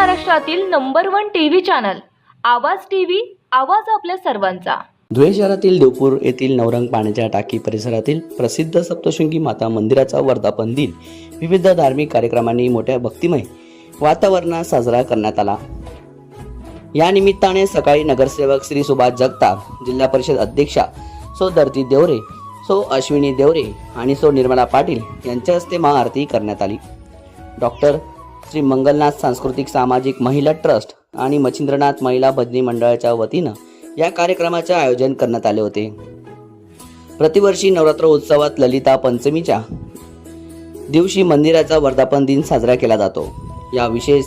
महाराष्ट्रातील number one TV channel Awaaz TV आवाज आपल्या सर्वांचा. धुळे शहरातील देवपूर येथील नवरंग पाण्याच्या टाकी परिसरातील प्रसिद्ध सप्तशृंगी माता मंदिराचा वर्धापन दिन विविध धार्मिक कार्यक्रमांनी मोठ्या भक्तिमय वातावरणात साजरा करण्यात आला. या निमित्ताने सकाळी नगरसेवक श्री सुभाष जगताप जिल्हा परिषद अध्यक्षा सो धरती देवरे सो अश्विनी देवरे आणि सो निर्मला पाटील यांच्या हस्ते महाआरती करण्यात आली. डॉक्टर श्री मंगलनाथ सांस्कृतिक सामाजिक महिला ट्रस्ट आणि मच्छिंद्रनाथ महिला भजनी मंडळाच्या वतीनं या कार्यक्रमाचे आयोजन करण्यात आले होते. प्रतिवर्षी नवरात्र उत्सवात ललिता पंचमीच्या दिवशी मंदिराचा वर्धापन दिन साजरा केला जातो. या विशेष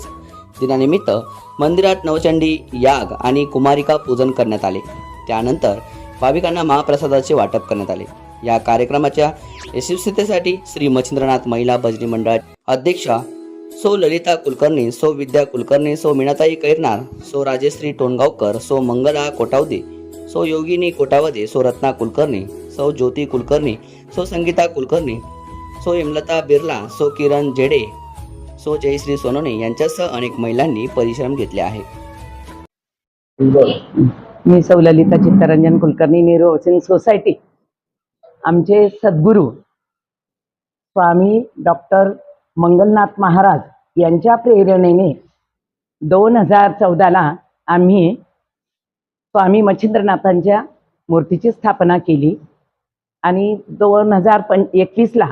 दिनानिमित्त मंदिरात नवचंडी याग आणि कुमारिका पूजन करण्यात आले. त्यानंतर भाविकांना महाप्रसादाचे वाटप करण्यात आले. या कार्यक्रमाच्या यशस्वीतेसाठी श्री मच्छिंद्रनाथ महिला भजनी मंडळ अध्यक्षा सो ललिता कुलकर्णी सो विद्या कुलकर्णी सो मीनाताई कैरनार सो राजेश्री टोणगावकर सो मंगला कोटावदे सो योगिनी कोटावदे सो रत्ना कुलकर्णी सो ज्योती कुलकर्णी सो संगीता कुलकर्णी सो हेमलता बिर्ला सो किरण जेडे सो जयश्री सोनोने यांच्यासह अनेक महिलांनी परिश्रम घेतले आहेत मी सौ ललिता चित्तरंजन कुलकर्णी नेहरू हाऊसिंग सोसायटी आमचे सद्गुरू स्वामी डॉक्टर मंगलनाथ महाराज यांच्या प्रेरणेने दोन हजार चौदाला आम्ही स्वामी मच्छिंद्रनाथांच्या मूर्तीची स्थापना केली. आणि दोन हजार पं एकवीसला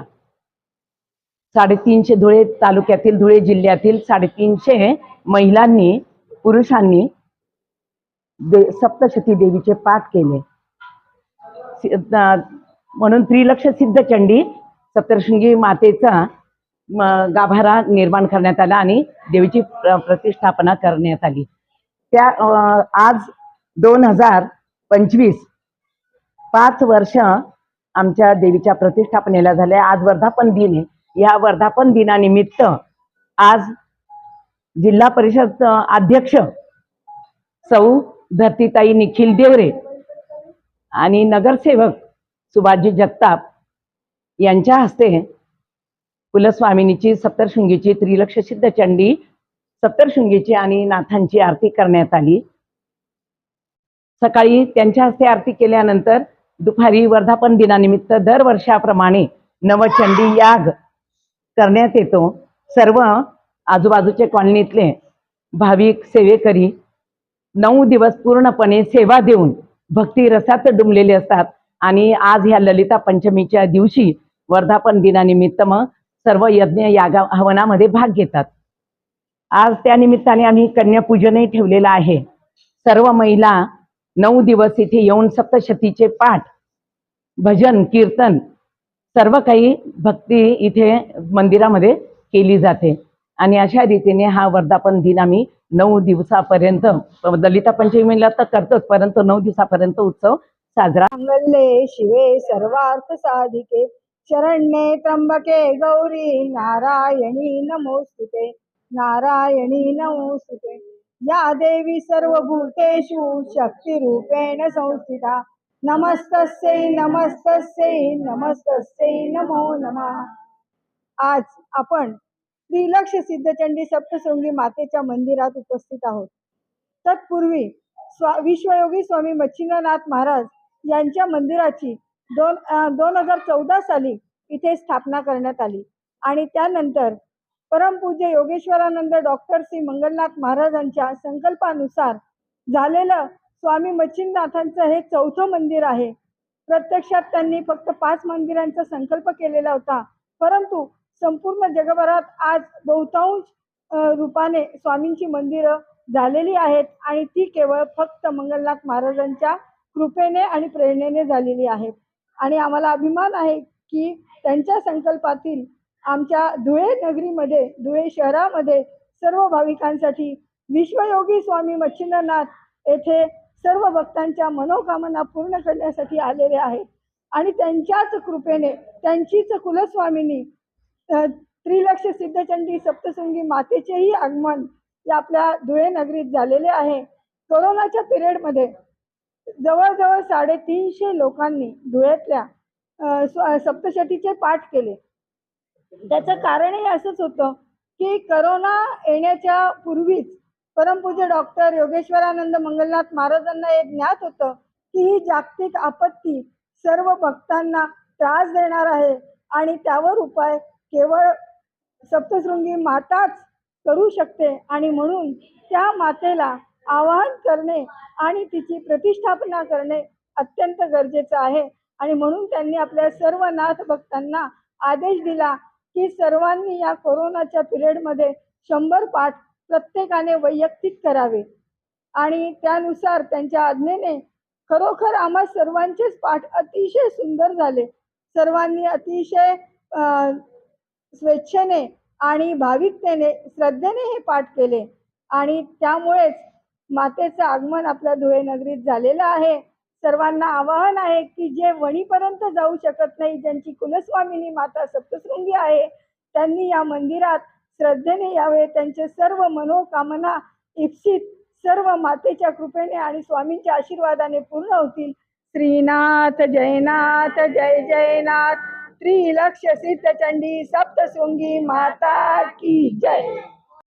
साडेतीनशे धुळे तालुक्यातील धुळे जिल्ह्यातील साडेतीनशे महिलांनी पुरुषांनी दे सप्तशती देवीचे पाठ केले. म्हणून त्रिलक्ष सिद्ध चंडी सप्तशृंगी मातेचा गाभारा निर्माण करण्यात आला आणि देवीची प्र- प्रतिष्ठापना करण्यात आली. त्या आज दोन हजार पंचवीस पाच वर्ष आमच्या देवीच्या प्रतिष्ठापनेला झाले आज वर्धापन दिन आहे. या वर्धापन दिनानिमित्त आज जिल्हा परिषद अध्यक्ष सौ धरतीताई निखिल देवरे आणि नगरसेवक सुभाजी जगताप यांच्या हस्ते कुलस्वामिनीची सप्तरशृंगीची त्रिलक्ष सिद्ध चंडी सप्तरशृंगीची आणि नाथांची आरती करण्यात आली. सकाळी त्यांच्या हस्ते आरती केल्यानंतर दुपारी वर्धापन दिनानिमित्त दरवर्षाप्रमाणे नवचंडी याग करण्यात येतो. सर्व आजूबाजूचे कॉलनीतले भाविक सेवेकरी नऊ दिवस पूर्णपणे सेवा देऊन भक्ती रसात डुंबलेले असतात. आणि आज ह्या ललिता पंचमीच्या दिवशी वर्धापन दिनानिमित्त मग सर्व यज्ञ यागा हवनामध्ये भाग घेतात. आज त्या निमित्ताने आम्ही कन्यापूजनही ठेवलेलं आहे. सर्व महिला नऊ दिवस इथे येऊन सप्तशतीचे पाठ भजन कीर्तन सर्व काही भक्ती इथे मंदिरामध्ये केली जाते. आणि अशा रीतीने हा वर्धापन दिन आम्ही नऊ दिवसापर्यंत दलिता पंचमीला तर करतोच परंतु नऊ दिवसापर्यंत उत्सव साजरा मंगल्ये शिवे सर्वार्थ साधिके. शरण्ये त्र्यंबके गौरी नारायणी नमोस्तुते नारायणी नमोस्तुते. या देवी सर्वभूतेषु शक्तिरूपेण संस्थिता. नमस्तस्यै नमस्तस्यै नमस्तस्यै नमो नमः. आज आपण त्रिलक्ष सिद्धचंडी सप्तशृंगी मातेच्या मंदिरात उपस्थित आहोत. तत्पूर्वी स्वा विश्वयोगी स्वामी मच्छिंद्रनाथ महाराज यांच्या मंदिराची दोन दोन हजार चौदा साली इथे स्थापना करण्यात आली. आणि त्यानंतर परमपूज्य योगेश्वरानंद डॉक्टर श्री मंगलनाथ महाराजांच्या संकल्पानुसार झालेलं स्वामी मच्छिंदनाथांचं हे चौथं मंदिर आहे. प्रत्यक्षात त्यांनी फक्त पाच मंदिरांचा संकल्प केलेला होता. परंतु संपूर्ण जगभरात आज बहुतांश रूपाने स्वामींची मंदिरं झालेली आहेत आणि ती केवळ फक्त मंगलनाथ महाराजांच्या कृपेने आणि प्रेरणेने झालेली आहेत. आणि आम्हाला अभिमान आहे की त्यांच्या संकल्पातील आमच्या धुळे नगरीमध्ये धुळे शहरामध्ये सर्व भाविकांसाठी विश्वयोगी स्वामी मच्छिंद्रनाथ येथे सर्व भक्तांच्या मनोकामना पूर्ण करण्यासाठी आलेले आहेत. आणि त्यांच्याच कृपेने त्यांचीच कुलस्वामिनी त्रिलक्ष सिद्धचंडी सप्तशृंगी मातेचेही आगमन या आपल्या धुळे नगरीत झालेले आहे. कोरोनाच्या पिरियडमध्ये जवळजवळ साडेतीनशे लोकांनी धुळ्यातल्या स्व- सप्तशतीचे पाठ केले. त्याचं कारणही असंच होतं की करोना येण्याच्या पूर्वीच परमपूज्य डॉक्टर योगेश्वरानंद मंगलनाथ महाराजांना एक ज्ञात होतं की ही जागतिक आपत्ती सर्व भक्तांना त्रास देणार आहे आणि त्यावर उपाय केवळ सप्तशृंगी माताच करू शकते आणि म्हणून त्या मातेला आवाहन करणे आणि तिची प्रतिष्ठापना करणे अत्यंत गरजेचं आहे. आणि म्हणून त्यांनी आपल्या सर्व नाथ भक्तांना आदेश दिला की सर्वांनी या कोरोनाच्या पिरियडमध्ये शंभर पाठ प्रत्येकाने वैयक्तिक करावे. आणि त्यानुसार त्यांच्या आज्ञेने खरोखर आम्हा सर्वांचेच पाठ अतिशय सुंदर झाले. सर्वांनी अतिशय स्वेच्छेने आणि भाविकतेने श्रद्धेने हे पाठ केले. आणि त्यामुळेच मातेचं आगमन आपल्या धुळे नगरीत झालेलं आहे. सर्वांना आवाहन आहे की जे वणीपर्यंत जाऊ शकत नाही ज्यांची कुलस्वामिनी माता सप्तशृंगी आहे त्यांनी या मंदिरात श्रद्धेने यावे. त्यांचे सर्व मनोकामना इप्सित सर्व मातेच्या कृपेने आणि स्वामींच्या आशीर्वादाने पूर्ण होतील. श्रीनाथ जयनाथ जय जयनाथ. त्रिलक्ष सिद्धचंडी सप्तशृंगी माता की जय.